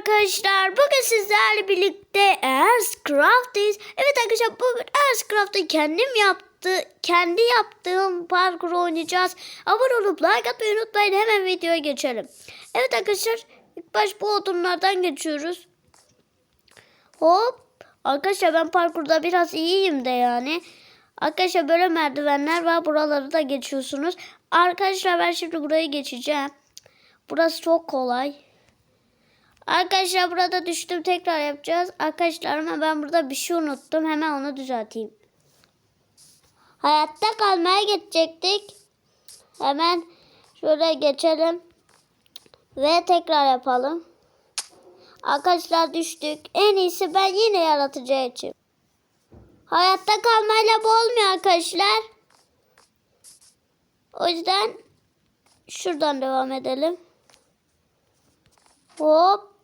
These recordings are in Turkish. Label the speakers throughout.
Speaker 1: arkadaşlar. Bugün sizlerle birlikte Earthcraft'tayız. Evet arkadaşlar bugün Earthcraft'ı kendim yaptı, kendi yaptığım parkur oynayacağız. Abone olup like atmayı unutmayın. Hemen videoya geçelim. Evet arkadaşlar ilk baş bu odunlardan geçiyoruz. Hop. Arkadaşlar ben parkurda biraz iyiyim de yani. Arkadaşlar böyle merdivenler var. Buraları da geçiyorsunuz. Arkadaşlar ben şimdi burayı geçeceğim. Burası çok kolay. Arkadaşlar burada düştüm tekrar yapacağız. Arkadaşlar ama ben burada bir şey unuttum. Hemen onu düzelteyim. Hayatta kalmaya geçecektik. Hemen şöyle geçelim. Ve tekrar yapalım. Arkadaşlar düştük. En iyisi ben yine yaratıcı için. Hayatta kalmayla bu olmuyor arkadaşlar. O yüzden şuradan devam edelim. Hop.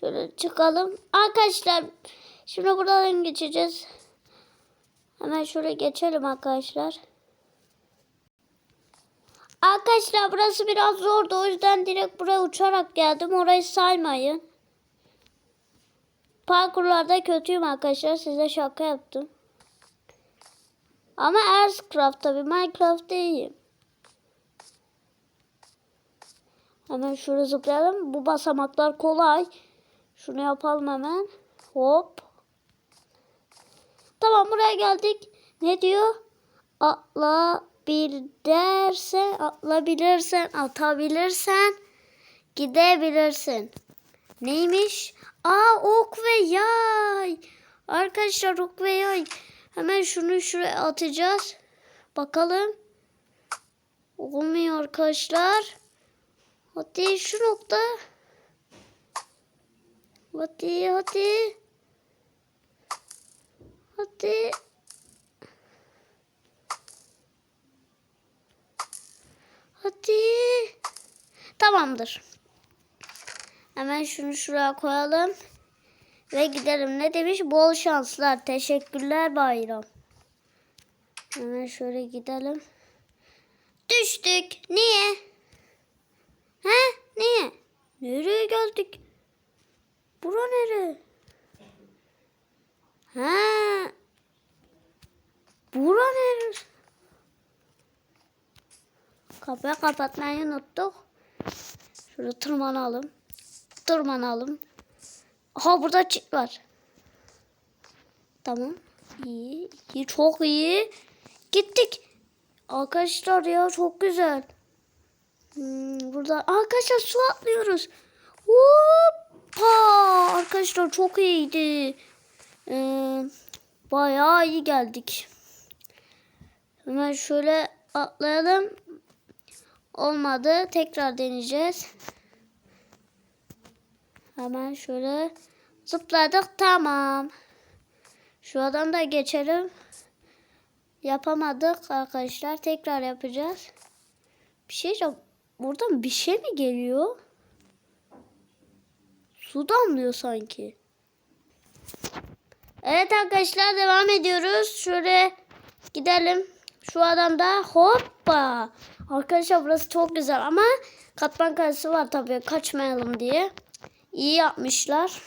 Speaker 1: Şöyle çıkalım. Arkadaşlar şimdi buradan geçeceğiz. Hemen şöyle geçelim arkadaşlar. Arkadaşlar burası biraz zordu. O yüzden direkt buraya uçarak geldim. Orayı saymayın. Parkurlarda kötüyüm arkadaşlar. Size şaka yaptım. Ama Earthcraft tabii. Minecraft iyiyim. Hemen şuraya zıplayalım. Bu basamaklar kolay. Şunu yapalım hemen. Hop. Tamam buraya geldik. Ne diyor? Atla bir dersen, atlabilirsen, atabilirsen, gidebilirsin. Neymiş? Aa ok ve yay. Arkadaşlar ok ve yay. Hemen şunu şuraya atacağız. Bakalım. Olmuyor arkadaşlar. Hadi şu nokta. Hadi hadi. Hadi. Hadi. Tamamdır. Hemen şunu şuraya koyalım. Ve gidelim. Ne demiş? Bol şanslar. Teşekkürler bayram. Hemen şöyle gidelim. Düştük. Niye? He? Niye? Nereye geldik? Bura nere? Ha? Bura nere? Kapıyı kapatmayı unuttuk. Şurada tırmanalım. Tırmanalım. Aha burada çift var. Tamam. İyi. iyi. Çok iyi. Gittik. Arkadaşlar ya çok güzel. Hmm, burada arkadaşlar su atlıyoruz. Hoppa! Arkadaşlar çok iyiydi. Ee, bayağı iyi geldik. Hemen şöyle atlayalım. Olmadı. Tekrar deneyeceğiz. Hemen şöyle zıpladık. Tamam. Şu adam da geçelim. Yapamadık arkadaşlar. Tekrar yapacağız. Bir şey. Buradan bir şey mi geliyor? Su damlıyor sanki. Evet arkadaşlar devam ediyoruz. Şöyle gidelim. Şu adam da hoppa. Arkadaşlar burası çok güzel ama katman karesi var tabii kaçmayalım diye. İyi yapmışlar.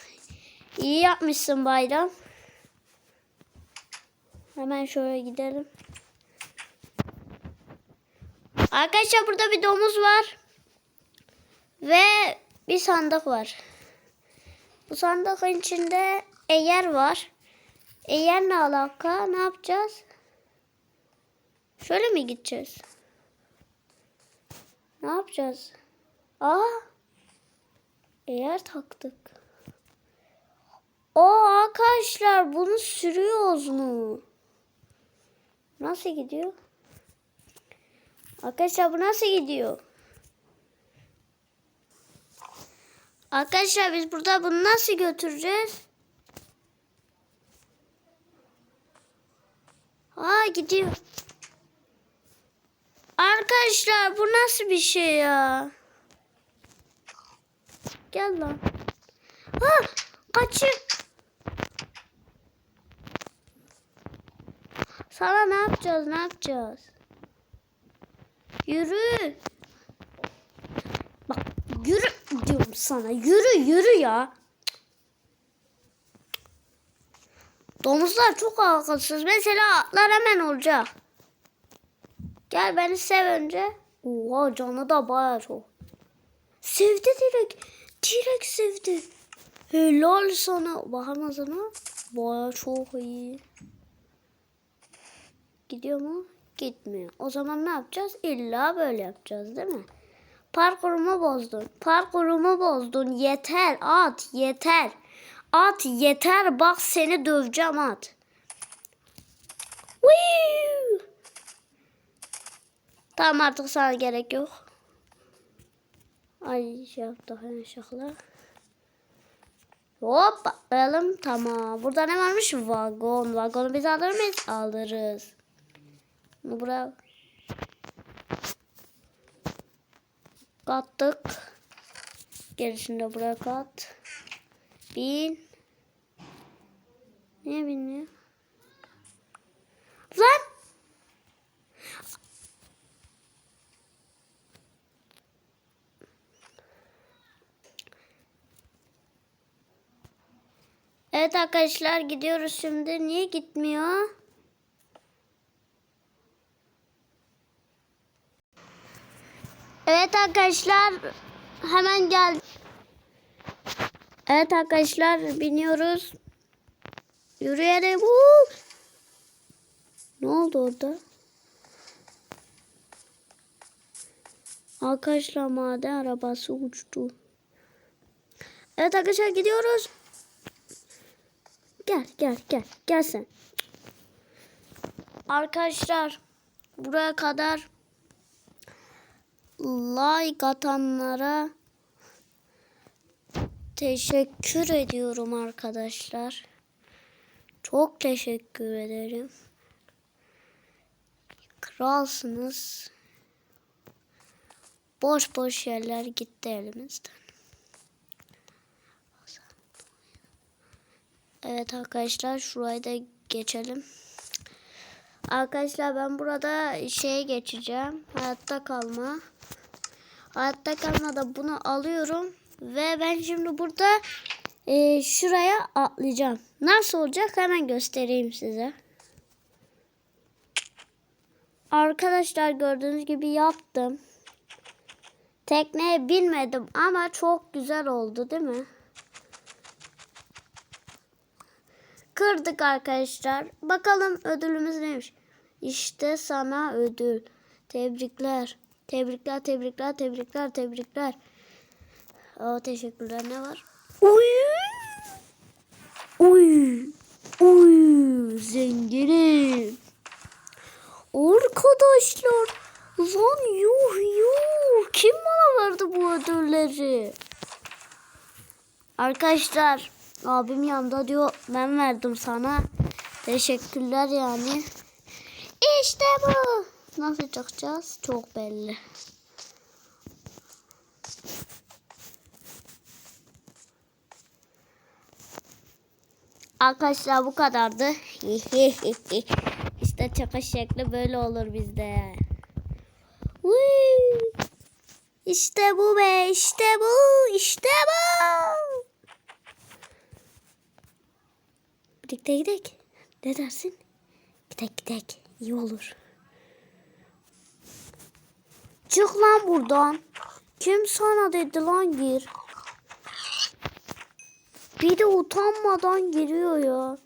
Speaker 1: İyi yapmışsın bayram. Hemen şöyle gidelim. Arkadaşlar burada bir domuz var. Ve bir sandık var. Bu sandığın içinde eğer var. Eğer ne alaka? Ne yapacağız? Şöyle mi gideceğiz? Ne yapacağız? Aa! Eğer taktık. O arkadaşlar bunu sürüyoruz mu? Nasıl gidiyor? Arkadaşlar bu nasıl gidiyor? Arkadaşlar biz burada bunu nasıl götüreceğiz? Aa gidiyor. Arkadaşlar bu nasıl bir şey ya? Gel lan. Ha, kaçın. Sana ne yapacağız? Ne yapacağız? Yürü. Bak yürü sana. Yürü yürü ya. Domuzlar çok akılsız. Mesela atlar hemen olacak. Gel beni sev önce. Oha canı da baya çok. Sevdi direkt. Direkt sevdi. Helal sana. Bakalım sana. Baya çok iyi. Gidiyor mu? Gitmiyor. O zaman ne yapacağız? İlla böyle yapacağız değil mi? Parkurumu bozdun. Parkurumu bozdun. Yeter at yeter. At yeter bak seni döveceğim at. Tamam artık sana gerek yok. Ay şey yaptık yanlışlıkla. Hop atlayalım. Tamam. Burada ne varmış? Vagon. Vagonu biz alır mıyız? Alırız. Buraya kattık. Gerisini de buraya kat. Bin. Niye binmiyor? Lan! Evet arkadaşlar gidiyoruz şimdi. Niye gitmiyor? Evet arkadaşlar hemen gel. Evet arkadaşlar biniyoruz. Yürüyelim. Woo! Ne oldu orada? Arkadaşlar maden arabası uçtu. Evet arkadaşlar gidiyoruz. Gel gel gel gel sen. Arkadaşlar buraya kadar like atanlara teşekkür ediyorum arkadaşlar. Çok teşekkür ederim. Kralsınız. Boş boş yerler gitti elimizden. Evet arkadaşlar şurayı da geçelim. Arkadaşlar ben burada şeye geçeceğim. Hayatta kalma. Hayatta kalmada bunu alıyorum. Ve ben şimdi burada e, şuraya atlayacağım. Nasıl olacak hemen göstereyim size. Arkadaşlar gördüğünüz gibi yaptım. Tekneye binmedim ama çok güzel oldu değil mi? Kırdık arkadaşlar. Bakalım ödülümüz neymiş? İşte sana ödül. Tebrikler. Tebrikler, tebrikler, tebrikler, tebrikler. Aa, teşekkürler. Ne var? Uy! Uy! Uy! Zenginim. Arkadaşlar. Lan yuh yuh. Kim bana verdi bu ödülleri? Arkadaşlar abim yanında diyor ben verdim sana. Teşekkürler yani. İşte bu. Nasıl çıkacağız? Çok belli. Arkadaşlar bu kadardı. işte çıkış şekli böyle olur bizde. İşte bu be, işte bu, işte bu. Birlikte gidelim. Ne dersin? Gidek gidek. İyi olur. Çık lan buradan. Kim sana dedi lan gir. Bir de utanmadan giriyor ya.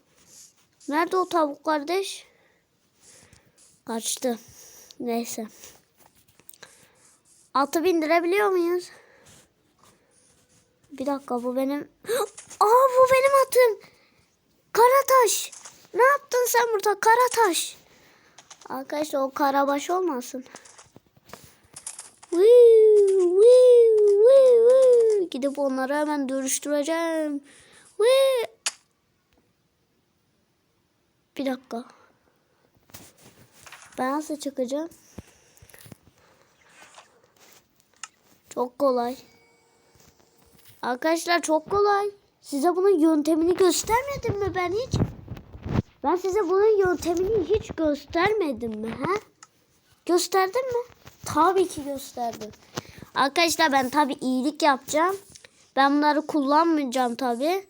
Speaker 1: Nerede o tavuk kardeş? Kaçtı. Neyse. Atı bindirebiliyor muyuz? Bir dakika bu benim... Aa bu benim atım. Karataş. Ne yaptın sen burada Karataş? Arkadaşlar o karabaş olmasın. Gidip onları hemen dönüştüreceğim. Bir dakika. Ben nasıl çıkacağım? Çok kolay. Arkadaşlar çok kolay. Size bunun yöntemini göstermedim mi ben hiç? Ben size bunun yöntemini hiç göstermedim mi? He? Gösterdim mi? Tabii ki gösterdim. Arkadaşlar ben tabii iyilik yapacağım. Ben bunları kullanmayacağım tabi.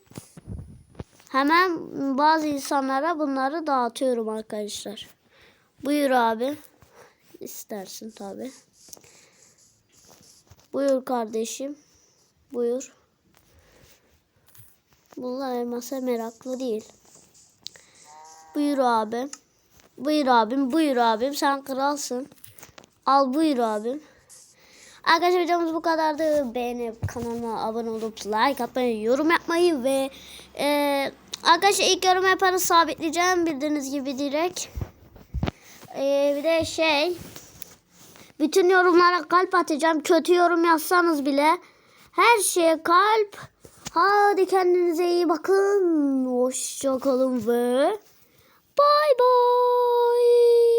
Speaker 1: Hemen bazı insanlara bunları dağıtıyorum arkadaşlar. Buyur abi. İstersin tabi. Buyur kardeşim. Buyur. Bunlar elmasa meraklı değil. Buyur abi. Buyur abim, buyur abim. Sen kralsın. Al buyur abim. Arkadaşlar videomuz bu kadardı. Beğenip kanalıma abone olup like atmayı, yorum yapmayı ve e, arkadaşlar ilk yorum yapanı sabitleyeceğim bildiğiniz gibi direkt. E, bir de şey bütün yorumlara kalp atacağım. Kötü yorum yazsanız bile her şeye kalp. Hadi kendinize iyi bakın. Hoşça kalın ve bay bay.